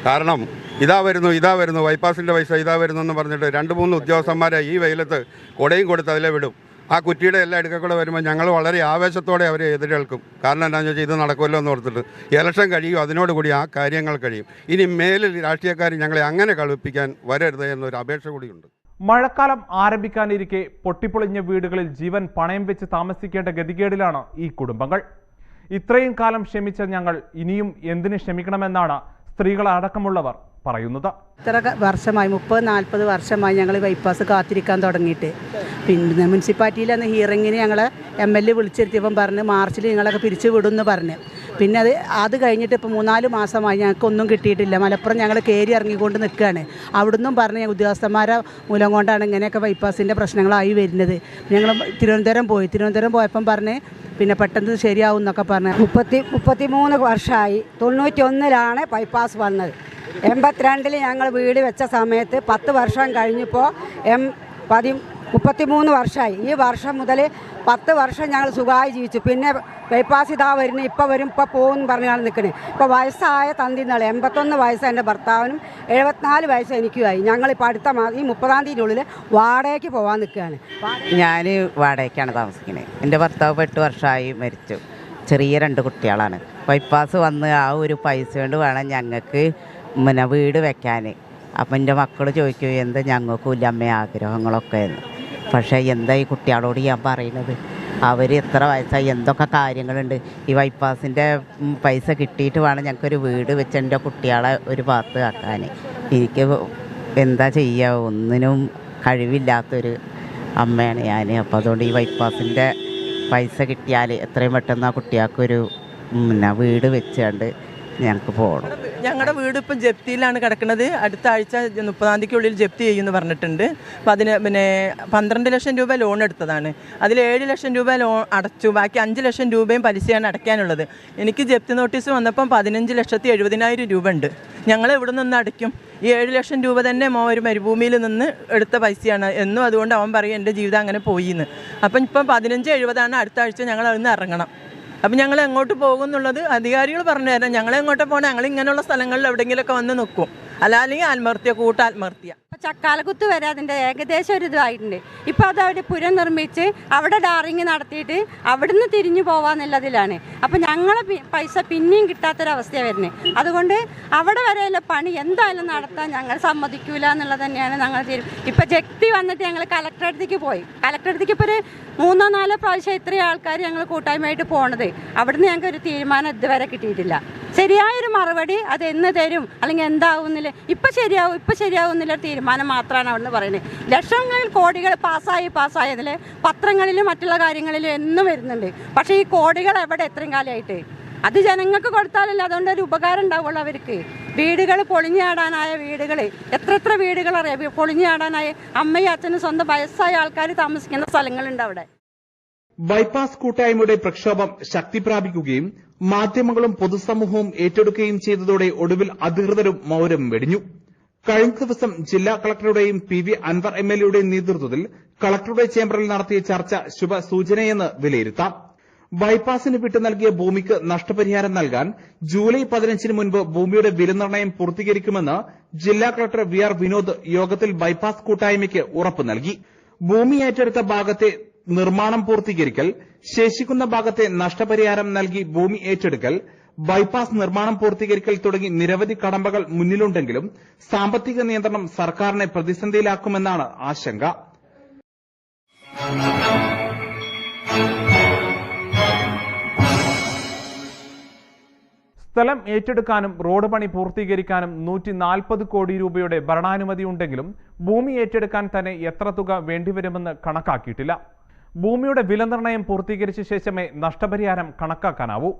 കാരണം ഇതാ വരുന്നു ഇതാ വരുന്നു ബൈപ്പാസിന്റെ പൈസ ഇതാ വരുന്നു എന്ന് പറഞ്ഞിട്ട് രണ്ട് മൂന്ന് ഉദ്യോഗസ്ഥന്മാരെ ഈ വെയിലത്ത് കൊടയും കൊടുത്ത് അതിലെ വിടും. ആ കുറ്റിയുടെ എല്ലാം എടുക്കക്കൂടെ വരുമ്പോൾ ഞങ്ങൾ വളരെ ആവേശത്തോടെ അവരെ എതിരേൽക്കും. കാരണം എന്താണെന്ന് വെച്ചാൽ ഇത് നടക്കുമല്ലോ എന്ന് ഓർത്തിട്ട് ഇലക്ഷൻ കഴിയും അതിനോടുകൂടി ആ കാര്യങ്ങൾ കഴിയും. ഇനി മേലിൽ രാഷ്ട്രീയക്കാർ ഞങ്ങളെ അങ്ങനെ കളിപ്പിക്കാൻ വരരുത് എന്നൊരു അപേക്ഷ കൂടിയുണ്ട്. മഴക്കാലം ആരംഭിക്കാനിരിക്കെ പൊട്ടിപ്പൊളിഞ്ഞ വീടുകളിൽ ജീവൻ പണയം വെച്ച് താമസിക്കേണ്ട ഗതികേടിലാണ് ഈ കുടുംബങ്ങൾ. ഇത്രയും കാലം ക്ഷമിച്ച ഞങ്ങൾ ഇനിയും എന്തിനു ക്ഷമിക്കണമെന്നാണ് സ്ത്രീകളടക്കമുള്ളവർ പറയുന്നത്. ഇത്ര വർഷമായി മുപ്പത് നാൽപ്പത് വർഷമായി ഞങ്ങൾ ബൈപ്പാസ് കാത്തിരിക്കാൻ തുടങ്ങിയിട്ട്. പിന്നെ മുനിസിപ്പാലിറ്റിയിൽ അന്ന് ഹിയറിങ്ങിന് ഞങ്ങൾ എം എൽ എ വിളിച്ചിരുത്തിയപ്പം പറഞ്ഞ് മാർച്ചിൽ നിങ്ങളൊക്കെ പിരിച്ചു വിടും എന്ന് പറഞ്ഞ്. പിന്നെ അത് അത് കഴിഞ്ഞിട്ട് ഇപ്പോൾ മൂന്നാൽ മാസമായി ഞങ്ങൾക്കൊന്നും കിട്ടിയിട്ടില്ല. മലപ്പുറം ഞങ്ങൾ കയറി ഇറങ്ങിക്കൊണ്ട് നിൽക്കുകയാണ്. അവിടുന്നും പറഞ്ഞ് ഉദ്യോഗസ്ഥന്മാരെ മൂലം കൊണ്ടാണ് ഇങ്ങനെയൊക്കെ ബൈപ്പാസിന്റെ പ്രശ്നങ്ങളായി വരുന്നത്. ഞങ്ങൾ തിരുവനന്തപുരം പോയി. തിരുവനന്തപുരം പോയപ്പം പറഞ്ഞ് പിന്നെ പെട്ടെന്ന് ശരിയാവും എന്നൊക്കെ പറഞ്ഞ്. മുപ്പത്തി മുപ്പത്തി മൂന്ന് വർഷമായി തൊണ്ണൂറ്റി ഒന്നിലാണ് ബൈപ്പാസ് വന്നത്. എൺപത്തിരണ്ടിൽ ഞങ്ങൾ വീട് വെച്ച സമയത്ത് പത്ത് വർഷം കഴിഞ്ഞപ്പോൾ എം പതി മുപ്പത്തിമൂന്ന് വർഷമായി. ഈ വർഷം മുതൽ പത്ത് വർഷം ഞങ്ങൾ സുഖമായി ജീവിച്ചു. പിന്നെ ബൈപ്പാസ് ഇതാ വരുന്നത് ഇപ്പോൾ വരും ഇപ്പോൾ പോകും പറഞ്ഞാണ് നിൽക്കുന്നത് ഇപ്പോൾ വയസ്സായ തന്തിന്നാൾ എൺപത്തൊന്ന് വയസ്സ് എന്റെ ഭർത്താവിനും എഴുപത്തിനാല് വയസ്സ് എനിക്കുമായി ഞങ്ങളിപ്പോൾ അടുത്ത മാസം ഈ മുപ്പതാം തീയതിനുള്ളിൽ വാടകയ്ക്ക് പോകാൻ നിൽക്കുകയാണ് ഞാൻ വാടകയ്ക്കാണ് താമസിക്കുന്നത് എന്റെ ഭർത്താവ് എട്ട് വർഷമായി മരിച്ചു. ചെറിയ രണ്ട് കുട്ടികളാണ്. ബൈപ്പാസ് വന്ന് ആ ഒരു പൈസ കൊണ്ട് വേണം ഞങ്ങൾക്ക് പിന്നെ വീട് വെക്കാൻ അപ്പം എന്റെ മക്കൾ ചോദിക്കും എന്താ ഞങ്ങൾക്കും ഇല്ല അമ്മ ആഗ്രഹങ്ങളൊക്കെ പക്ഷേ എന്താ ഈ കുട്ടികളോട് ഞാൻ പറയുന്നത്? അവർ എത്ര വയസ്സായി? എന്തൊക്കെ കാര്യങ്ങളുണ്ട്? ഈ ബൈപ്പാസിന്റെ പൈസ കിട്ടിയിട്ട് വേണം ഞങ്ങൾക്കൊരു വീട് വെച്ച് എന്റെ കുട്ടികളെ ഒരു ഭാഗത്ത് ആക്കാൻ എനിക്ക് എന്താ ചെയ്യുക ഒന്നിനും കഴിവില്ലാത്തൊരു അമ്മയാണ് ഞാൻ അപ്പോൾ അതുകൊണ്ട് ഈ ബൈപ്പാസിന്റെ പൈസ കിട്ടിയാൽ എത്രയും പെട്ടെന്ന് ആ കുട്ടികൾക്കൊരു പിന്നെ വീട് വെച്ചുകൊണ്ട് ഞങ്ങൾക്ക് പോകണം ഞങ്ങളുടെ വീട് ഇപ്പം ജപ്തിയിലാണ് കിടക്കുന്നത്. അടുത്ത ആഴ്ച മുപ്പതാം തീയതിക്കുള്ളിൽ ജപ്തി ചെയ്യുമെന്ന് പറഞ്ഞിട്ടുണ്ട്. അപ്പം അതിന് പിന്നെ പന്ത്രണ്ട് ലക്ഷം രൂപ ലോൺ എടുത്തതാണ്. അതിൽ ഏഴ് ലക്ഷം രൂപ ലോൺ അടച്ചു. ബാക്കി അഞ്ച് ലക്ഷം രൂപയും പലിശയാണ് അടയ്ക്കാനുള്ളത്. എനിക്ക് ജപ്തി നോട്ടീസ് വന്നപ്പം പതിനഞ്ച് ലക്ഷത്തി എഴുപതിനായിരം രൂപ ഉണ്ട് ഞങ്ങൾ എവിടെ നിന്ന് അടയ്ക്കും? ഈ ഏഴ് ലക്ഷം രൂപ തന്നെ മോ ഒരു മരുഭൂമിയിൽ നിന്ന് എടുത്ത പൈസയാണ്. എന്നും അതുകൊണ്ട് അവൻ പറയും എന്റെ ജീവിതം അങ്ങനെ പോയി എന്ന് അപ്പം ഇപ്പം പതിനഞ്ച് എഴുപതാണ് അടുത്ത ആഴ്ച ഞങ്ങൾ അതിൽ നിന്ന് ഇറങ്ങണം. അപ്പം ഞങ്ങൾ എങ്ങോട്ട് പോകുന്നുള്ളത്? അധികാരികൾ പറഞ്ഞു തരാം. ഞങ്ങൾ എങ്ങോട്ട് പോകണം ഞങ്ങൾ ഇങ്ങനെയുള്ള സ്ഥലങ്ങളിൽ എവിടെയെങ്കിലുമൊക്കെ വന്ന് നിൽക്കും അല്ല അല്ലെങ്കിൽ ആത്മഹത്യ കൂട്ട ആത്മഹത്യ ഇപ്പൊ ചക്കാലക്കുത്ത് വരെ അതിന്റെ ഏകദേശം ഒരു ഇതായിട്ടുണ്ട്. ഇപ്പം അത് അവർ പുനർനിർമ്മിച്ച് അവിടെ ഡാറിങ് നടത്തിയിട്ട് അവിടുന്ന് തിരിഞ്ഞു പോവാന്നുള്ളതിലാണ്. അപ്പോൾ ഞങ്ങളെ പൈസ പിന്നെയും കിട്ടാത്തൊരവസ്ഥയാണ് വരുന്നത്. അതുകൊണ്ട് അവിടെ വരെയുള്ള പണി എന്തായാലും നടത്താൻ ഞങ്ങൾ സമ്മതിക്കൂല എന്നുള്ളത് തന്നെയാണ് ഞങ്ങൾ തീരും ഇപ്പം ജക്തി വന്നിട്ട് ഞങ്ങൾ കലക്ടറടുത്തേക്ക് പോയി. കലക്ടറടുത്തേക്ക് ഇപ്പോൾ ഒരു മൂന്നോ നാലോ പ്രാവശ്യം ഇത്രയും ആൾക്കാർ ഞങ്ങൾ കൂട്ടായ്മയായിട്ട് പോണത്. അവിടുന്ന് ഞങ്ങൾക്ക് ഒരു തീരുമാനം ഇതുവരെ കിട്ടിയിട്ടില്ല. ശരിയായൊരു മറുപടി അത് എന്ന് തരും അല്ലെങ്കിൽ എന്താവുന്നില്ല. ഇപ്പം ശരിയാവും ഇപ്പം ശരിയാവുന്നില്ല ഒരു തീരുമാനം മാത്രമാണ് അവിടുന്ന് പറയുന്നത്. ലക്ഷങ്ങൾ കോടികൾ പാസ്സായി പാസ്സായതിൽ പത്രങ്ങളിലും മറ്റുള്ള കാര്യങ്ങളിലും എന്നും വരുന്നുണ്ട്. പക്ഷേ ഈ കോടികൾ എവിടെ എത്രയും കാലമായിട്ട്? അത് ജനങ്ങൾക്ക് കൊടുത്താലല്ലേ അതുകൊണ്ട് ഒരു ഉപകാരം ഉണ്ടാവുള്ളൂ അവർക്ക്. വീടുകൾ പൊളിഞ്ഞാടാനായ വീടുകൾ എത്ര എത്ര വീടുകൾ അറിയാം? പൊളിഞ്ഞാടാനായ അമ്മയും അച്ഛനും സ്വന്തം വയസ്സായ ആൾക്കാർ താമസിക്കുന്ന സ്ഥലങ്ങളുണ്ട് അവിടെ. ബൈപ്പാസ് കൂട്ടായ്മയുടെ പ്രക്ഷോഭം ശക്തി പ്രാപിക്കുകയും മാധ്യമങ്ങളും പൊതുസമൂഹവും ഏറ്റെടുക്കുകയും ചെയ്തതോടെ ഒടുവിൽ അധികൃതരും മൗരം വെടിഞ്ഞു. കഴിഞ്ഞ ദിവസം ജില്ലാ കളക്ടറുടെയും P V Anvar M L എയുടെയും നേതൃത്വത്തിൽ കളക്ടറുടെ ചേംബറിൽ നടത്തിയ ചർച്ച ശുഭസൂചനയെന്ന് വിലയിരുത്താം. ബൈപ്പാസിന് വിട്ടു നൽകിയ ഭൂമിക്ക് നഷ്ടപരിഹാരം നൽകാൻ ജൂലൈ പതിനഞ്ചിന് മുൻപ് ഭൂമിയുടെ വിലനിർണയം പൂർത്തീകരിക്കുമെന്ന് ജില്ലാ കളക്ടർ വി ആർ വിനോദ് യോഗത്തിൽ ബൈപ്പാസ് കൂട്ടായ്മയ്ക്ക് ഉറപ്പ് നൽകി. ഭൂമി ഏറ്റെടുത്ത ഭാഗത്തെ നിർമ്മാണം പൂർത്തീകരിക്കൽ ശേഷിക്കുന്ന ഭാഗത്തെ നഷ്ടപരിഹാരം നൽകി ഭൂമി ഏറ്റെടുക്കൽ ബൈപ്പാസ് നിർമ്മാണം പൂർത്തീകരിക്കൽ തുടങ്ങി നിരവധി കടമ്പകൾ മുന്നിലുണ്ടെങ്കിലും സാമ്പത്തിക നിയന്ത്രണം സർക്കാരിനെ പ്രതിസന്ധിയിലാക്കുമെന്നാണ് ആശങ്ക. സ്ഥലം ഏറ്റെടുക്കാനും റോഡ് പണി പൂർത്തീകരിക്കാനും നൂറ്റി നാൽപ്പത് കോടി രൂപയുടെ ഭരണാനുമതി ഉണ്ടെങ്കിലും ഭൂമി ഏറ്റെടുക്കാൻ തന്നെ എത്ര തുക വേണ്ടിവരുമെന്ന് കണക്കാക്കിയിട്ടില്ല. ഭൂമിയുടെ വില നിർണയം പൂർത്തീകരിച്ച ശേഷമേ നഷ്ടപരിഹാരം കണക്കാക്കാനാവൂ.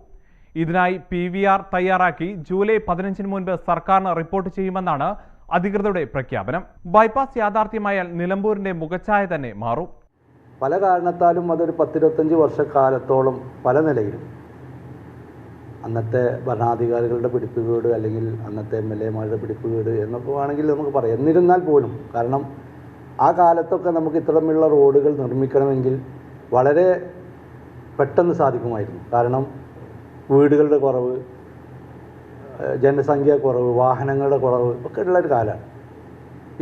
ഇതിനായി പി വി ആർ തയ്യാറാക്കി ജൂലൈ പതിനഞ്ചിന് മുൻപ് സർക്കാരിന് റിപ്പോർട്ട് ചെയ്യുമെന്നാണ് അധികൃതരുടെ പ്രഖ്യാപനം. ബൈപ്പാസ് യാഥാർത്ഥ്യമായാൽ നിലമ്പൂരിന്റെ മുഖച്ഛായ തന്നെ മാറും. പല കാരണത്താലും അതൊരു പത്തിരുപത്തഞ്ച് വർഷക്കാലത്തോളം പല നിലയിലും. അന്നത്തെ ഭരണാധികാരികളുടെ പിടിപ്പുകേട് അല്ലെങ്കിൽ അന്നത്തെ എം എൽ എമാരുടെ പിടിപ്പുകേട് എന്നൊക്കെ വേണമെങ്കിൽ നമുക്ക് പറയാം. എന്നിരുന്നാൽ പോലും കാരണം ആ കാലത്തൊക്കെ നമുക്ക് ഇത്തരമുള്ള റോഡുകൾ നിർമ്മിക്കണമെങ്കിൽ വളരെ പെട്ടെന്ന് സാധിക്കുമായിരുന്നു. കാരണം വീടുകളുടെ കുറവ് ജനസംഖ്യ കുറവ് വാഹനങ്ങളുടെ കുറവ് ഒക്കെ ഉള്ള ഒരു കാലമാണ്.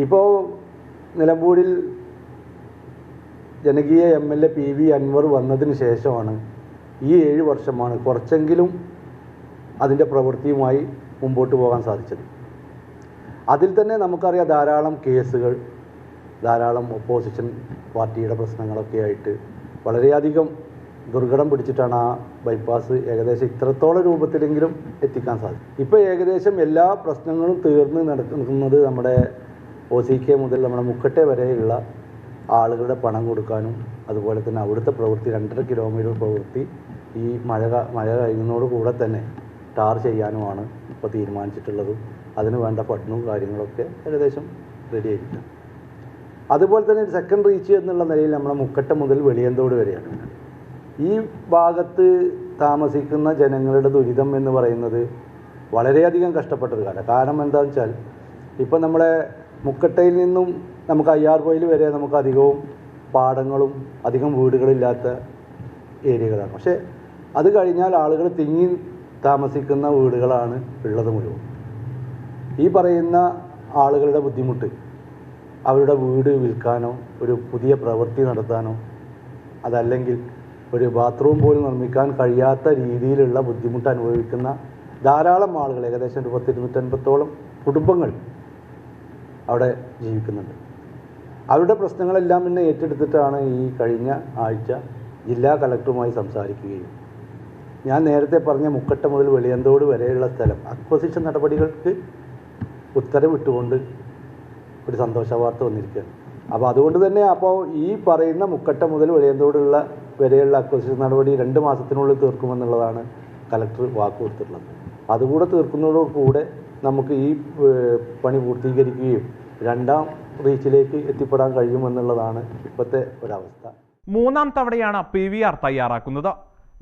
ഇപ്പോൾ നിലമ്പൂരിൽ ജനകീയ M L A P V Anvar വന്നതിന് ശേഷമാണ് ഈ ഏഴ് വർഷമാണ് കുറച്ചെങ്കിലും അതിന്റെ പ്രവൃത്തിയുമായി മുമ്പോട്ട് പോകാൻ സാധിച്ചത്. അതിൽ തന്നെ നമുക്കറിയാം ധാരാളം കേസുകൾ ധാരാളം ഒപ്പോസിഷൻ പാർട്ടിയുടെ പ്രശ്നങ്ങളൊക്കെ ആയിട്ട് വളരെയധികം ദുർഘടം പിടിച്ചിട്ടാണ് ആ ബൈപ്പാസ് ഏകദേശം ഇത്രത്തോളം രൂപത്തിലെങ്കിലും എത്തിക്കാൻ സാധിക്കും ഇപ്പോൾ ഏകദേശം എല്ലാ പ്രശ്നങ്ങളും തീർന്ന് നടക്കുന്നത് നമ്മുടെ ഒ സി കെ മുതൽ നമ്മുടെ മുക്കട്ടെ വരെയുള്ള ആളുകളുടെ പണം കൊടുക്കാനും അതുപോലെ തന്നെ അവിടുത്തെ പ്രവൃത്തി രണ്ടര കിലോമീറ്റർ പ്രവൃത്തി ഈ മഴ മഴ കഴിയുന്നതോട് കൂടെ തന്നെ ടാർ ചെയ്യാനുമാണ് ഇപ്പോൾ തീരുമാനിച്ചിട്ടുള്ളത്. അതിന് വേണ്ട ഫണ്ടും കാര്യങ്ങളൊക്കെ ഏകദേശം റെഡി ആയിരിക്കും അതുപോലെ തന്നെ സെക്കൻഡ് റീച്ച് എന്നുള്ള നിലയിൽ നമ്മുടെ മുക്കട്ടെ മുതൽ വെളിയന്തോട് വരെയാണ്. ഈ ഭാഗത്ത് താമസിക്കുന്ന ജനങ്ങളുടെ ദുരിതം എന്ന് പറയുന്നത് വളരെയധികം കഷ്ടപ്പെട്ടൊരു കാലം കാരണം എന്താണെന്ന് വെച്ചാൽ ഇപ്പം നമ്മളെ മുക്കട്ടയിൽ നിന്നും നമുക്ക് അയ്യാർ പോയിൽ വരെ നമുക്ക് അധികവും പാടങ്ങളും അധികം വീടുകളില്ലാത്ത ഏരിയകളാണ്. പക്ഷേ അത് കഴിഞ്ഞാൽ ആളുകൾ തിങ്ങി താമസിക്കുന്ന വീടുകളാണ് ഉള്ളത് മുഴുവൻ. ഈ പറയുന്ന ആളുകളുടെ ബുദ്ധിമുട്ട് അവരുടെ വീട് വിൽക്കാനോ ഒരു പുതിയ പ്രവൃത്തി നടത്താനോ അതല്ലെങ്കിൽ ഒരു ബാത്റൂം പോലും നിർമ്മിക്കാൻ കഴിയാത്ത രീതിയിലുള്ള ബുദ്ധിമുട്ട് അനുഭവിക്കുന്ന ധാരാളം ആളുകൾ ഏകദേശം ഒരു പത്തിരുന്നൂറ്റൻപത്തോളം കുടുംബങ്ങൾ അവിടെ ജീവിക്കുന്നുണ്ട്. അവരുടെ പ്രശ്നങ്ങളെല്ലാം പിന്നെ ഏറ്റെടുത്തിട്ടാണ് ഈ കഴിഞ്ഞ ആഴ്ച ജില്ലാ കളക്ടറുമായി സംസാരിക്കുകയും. ഞാൻ നേരത്തെ പറഞ്ഞ മുക്കട്ട മുതൽ വെളിയന്തോട് വരെയുള്ള സ്ഥലം അക്വസിഷൻ നടപടികൾക്ക് ഉത്തരവിട്ടുകൊണ്ട് ഒരു സന്തോഷ വാർത്ത വന്നിരിക്കുകയാണ്. അപ്പോൾ അതുകൊണ്ട് തന്നെ അപ്പോൾ ഈ പറയുന്ന മുക്കട്ട മുതൽ വെളിയന്തോടുള്ള വരെയുള്ള അക്വസിഷൻ നടപടി രണ്ട് മാസത്തിനുള്ളിൽ തീർക്കുമെന്നുള്ളതാണ് കലക്ടർ വാക്ക് കൊടുത്തിട്ടുള്ളത്. അതുകൂടെ തീർക്കുന്നതോടുകൂടെ നമുക്ക് ഈ പണി പൂർത്തീകരിക്കുകയും രണ്ടാം റീച്ചിലേക്ക് എത്തിപ്പെടാൻ കഴിയുമെന്നുള്ളതാണ് ഇപ്പോഴത്തെ ഒരവസ്ഥ. മൂന്നാം തവണയാണ് പി വി ആർ തയ്യാറാക്കുന്നത്.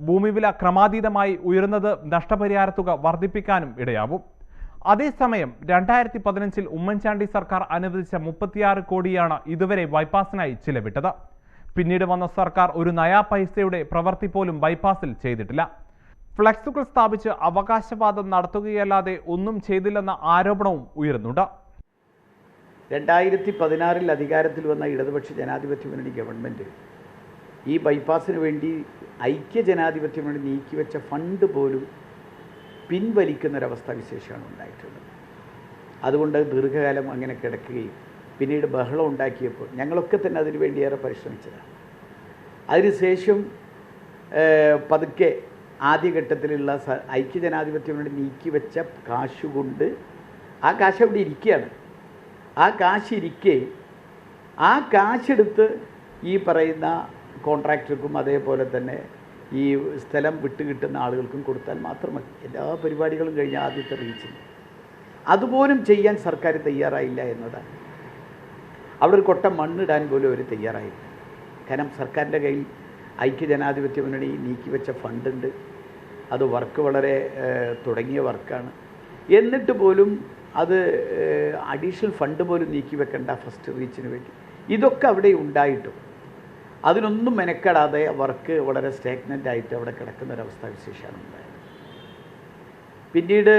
ഭൂമിവില ക്രമാതീതമായി ഉയരുന്നത് നഷ്ടപരിഹാരത്തുക വർദ്ധിപ്പിക്കാനും ഇടയാവും. അതേസമയം രണ്ടായിരത്തി പതിനഞ്ചിൽ ഉമ്മൻചാണ്ടി സർക്കാർ അനുവദിച്ച മുപ്പത്തിയാറ് കോടിയാണ് ഇതുവരെ ബൈപ്പാസിനായി ചിലവിട്ടത്. പിന്നീട് വന്ന സർക്കാർ ഒരു നയാ പൈസയുടെ പ്രവൃത്തി പോലും ബൈപ്പാസിൽ ചെയ്തിട്ടില്ല. ഫ്ലക്സുകൾ സ്ഥാപിച്ച് അവകാശവാദം നടത്തുകയല്ലാതെ ഒന്നും ചെയ്തില്ലെന്ന ആരോപണവും ഉയരുന്നുണ്ട്. രണ്ടായിരത്തി പതിനാറിൽ അധികാരത്തിൽ വന്ന ഇടതുപക്ഷ ജനാധിപത്യ മുന്നണി ഗവൺമെന്റ് ഈ ബൈപ്പാസിന് വേണ്ടി ഐക്യ ജനാധിപത്യ മുന്നണി നീക്കിവെച്ച ഫണ്ട് പോലും പിൻവലിക്കുന്നൊരവസ്ഥ വിശേഷമാണ് ഉണ്ടായിട്ടുള്ളത്. അതുകൊണ്ട് ദീർഘകാലം അങ്ങനെ കിടക്കുകയും പിന്നീട് ബഹളം ഉണ്ടാക്കിയപ്പോൾ ഞങ്ങളൊക്കെ തന്നെ അതിനു വേണ്ടി ഏറെ പരിശ്രമിച്ചതാണ്. അതിനുശേഷം പതുക്കെ ആദ്യഘട്ടത്തിലുള്ള ഐക്യജനാധിപത്യ നീക്കി വെച്ച കാശുകൊണ്ട് ആ കാശ് അവിടെ ഇരിക്കുകയാണ്. ആ കാശ് ഇരിക്കെ ആ കാശെടുത്ത് ഈ പറയുന്ന കോൺട്രാക്ടർക്കും അതേപോലെ തന്നെ ഈ സ്ഥലം വിട്ടുകിട്ടുന്ന ആളുകൾക്കും കൊടുത്താൽ മാത്രം മതി. എല്ലാ പരിപാടികളും കഴിഞ്ഞ ആദ്യത്തെ റീച്ചിൽ അതുപോലും ചെയ്യാൻ സർക്കാർ തയ്യാറായില്ല എന്നതാണ്. അവിടെ ഒരു കൊട്ട മണ്ണിടാൻ പോലും അവർ തയ്യാറായില്ല. കാരണം സർക്കാരിന്റെ കയ്യിൽ ഐക്യജനാധിപത്യ മുന്നണി നീക്കിവെച്ച ഫണ്ടുണ്ട്. അത് വർക്ക് വളരെ തുടങ്ങിയ വർക്കാണ്. എന്നിട്ട് പോലും അത് അഡീഷണൽ ഫണ്ട് പോലും നീക്കി വെക്കേണ്ട ഫസ്റ്റ് റീച്ചിന് വേണ്ടി. ഇതൊക്കെ അവിടെ ഉണ്ടായിട്ടും. അതിനൊന്നും മെനക്കെടാതെ വർക്ക് വളരെ സ്റ്റേഗ്നന്റ് ആയിട്ട് അവിടെ കിടക്കുന്ന ഒരവസ്ഥ വിശേഷമാണ് ഉണ്ടായത്. പിന്നീട്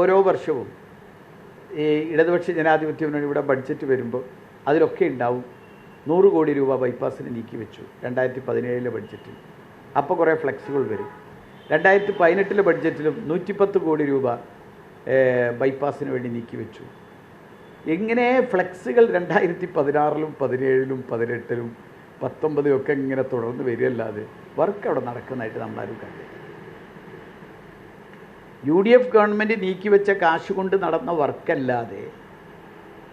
ഓരോ വർഷവും ഈ ഇടതുപക്ഷ ജനാധിപത്യ മുന്നണി ഇവിടെ ബഡ്ജറ്റ് വരുമ്പോൾ അതിലൊക്കെ ഉണ്ടാവും. നൂറ് കോടി രൂപ ബൈപ്പാസിന് നീക്കി വെച്ചു. രണ്ടായിരത്തി പതിനേഴിലെ ബഡ്ജറ്റിൽ അപ്പോൾ കുറേ ഫ്ലെക്സുകൾ വരും. രണ്ടായിരത്തി പതിനെട്ടിലെ ബഡ്ജറ്റിലും നൂറ്റിപ്പത്ത് കോടി രൂപ ബൈപ്പാസിന് വേണ്ടി നീക്കി വെച്ചു. എങ്ങനെ ഫ്ലെക്സുകൾ രണ്ടായിരത്തി പതിനാറിലും പതിനേഴിലും പതിനെട്ടിലും പത്തൊമ്പതിലും ഒക്കെ ഇങ്ങനെ തുടർന്ന് വരികയല്ലാതെ വർക്ക് അവിടെ നടക്കുന്നതായിട്ട് നമ്മളാരും കണ്ടില്ല. യു ഡി എഫ് ഗവൺമെന്റ് നീക്കിവെച്ച കാശ് കൊണ്ട് നടന്ന വർക്കല്ലാതെ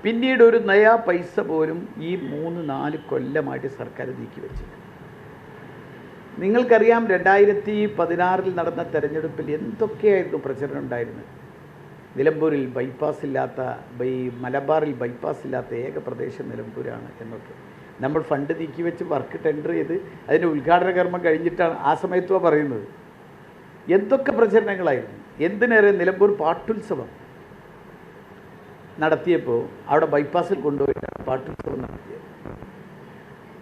പിന്നീട് ഒരു നയാ പൈസ പോലും ഈ മൂന്ന് നാല് കൊല്ലമായിട്ട് സർക്കാർ നീക്കിവെച്ചില്ല നിങ്ങൾക്കറിയാം രണ്ടായിരത്തി പതിനാറിൽ നടന്ന തെരഞ്ഞെടുപ്പിൽ എന്തൊക്കെയായിരുന്നു പ്രചരണം ഉണ്ടായിരുന്നത്? നിലമ്പൂരിൽ ബൈപ്പാസ് ഇല്ലാത്ത ബൈ മലബാറിൽ ബൈപ്പാസ് ഇല്ലാത്ത ഏക പ്രദേശം നിലമ്പൂരാണ് എന്നൊക്കെ. നമ്മൾ ഫണ്ട് നീക്കി വെച്ച് വർക്ക് ടെൻഡർ ചെയ്ത് അതിന്റെ ഉദ്ഘാടന കർമ്മം കഴിഞ്ഞിട്ടാണ് ആ സമയത്തുമാണ് പറയുന്നത്. എന്തൊക്കെ പ്രചരണങ്ങളായിരുന്നു? എന്തിനേറെ നിലമ്പൂർ പാട്ടുത്സവം നടത്തിയപ്പോൾ അവിടെ ബൈപ്പാസിൽ കൊണ്ടുപോയിട്ടാണ് പാട്ടുത്സവം നടത്തിയത്.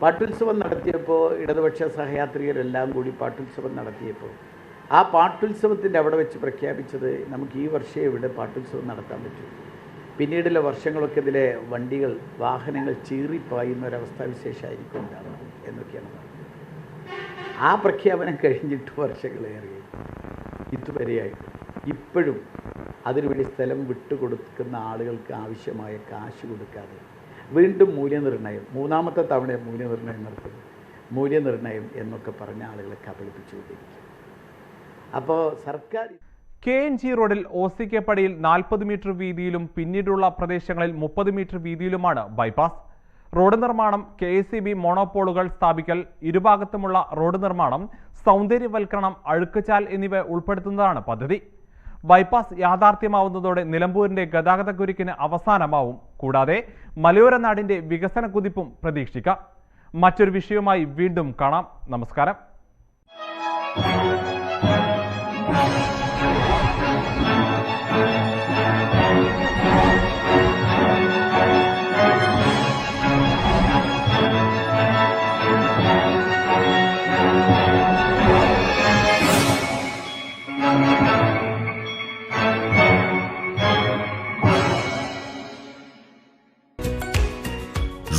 പാട്ടുത്സവം നടത്തിയപ്പോൾ ഇടതുപക്ഷ സഹയാത്രികരെല്ലാം കൂടി പാട്ടുത്സവം നടത്തിയപ്പോൾ ആ പാട്ടുത്സവത്തിന്റെ അവിടെ വെച്ച് പ്രഖ്യാപിച്ചത് നമുക്ക് ഈ വർഷം ഇവിടെ പാട്ടുത്സവം നടത്താൻ പറ്റും. പിന്നീടുള്ള വർഷങ്ങളൊക്കെ ഇതിലെ വണ്ടികൾ വാഹനങ്ങൾ ചീറിപ്പായുന്ന ഒരവസ്ഥ വിശേഷമായിരിക്കും ഉണ്ടാവുക എന്നൊക്കെയാണ് ആ പ്രഖ്യാപനം കഴിഞ്ഞിട്ട് വർഷങ്ങളേറെ ഇതുവരെയായിട്ട് ഇപ്പോഴും അതിനുവേണ്ടി സ്ഥലം വിട്ടുകൊടുക്കുന്ന ആളുകൾക്ക് ആവശ്യമായ കാശ് കൊടുക്കാതെ. വീണ്ടും മൂല്യനിർണയം മൂന്നാമത്തെ തവണ മൂല്യനിർണയം നടത്തുന്നത് മൂല്യനിർണയം എന്നൊക്കെ പറഞ്ഞ ആളുകളെ കബളിപ്പിച്ചുകൊണ്ടിരിക്കും അപ്പോൾ സർക്കാർ കെ എൻ ജി റോഡിൽ ഓസിക്കപ്പടിയിൽ നാൽപ്പത് മീറ്റർ വീതിയിലും പിന്നീടുള്ള പ്രദേശങ്ങളിൽ മുപ്പത് മീറ്റർ വീതിയിലുമാണ് ബൈപ്പാസ്. റോഡ് നിർമ്മാണം കെ എസ് സി ബി മോണോപോളുകൾ സ്ഥാപിക്കൽ ഇരുഭാഗത്തുമുള്ള റോഡ് നിർമ്മാണം സൗന്ദര്യവൽക്കരണം അഴുക്കുചാൽ എന്നിവ ഉൾപ്പെടുത്തുന്നതാണ് പദ്ധതി. ബൈപ്പാസ് യാഥാർത്ഥ്യമാവുന്നതോടെ നിലമ്പൂരിന്റെ ഗതാഗതക്കുരുക്കിന് അവസാനമാവും. കൂടാതെ മലയോര നാടിന്റെ വികസന കുതിപ്പും പ്രതീക്ഷിക്കാം. മറ്റൊരു വിഷയവുമായി വീണ്ടും കാണാം. നമസ്കാരം.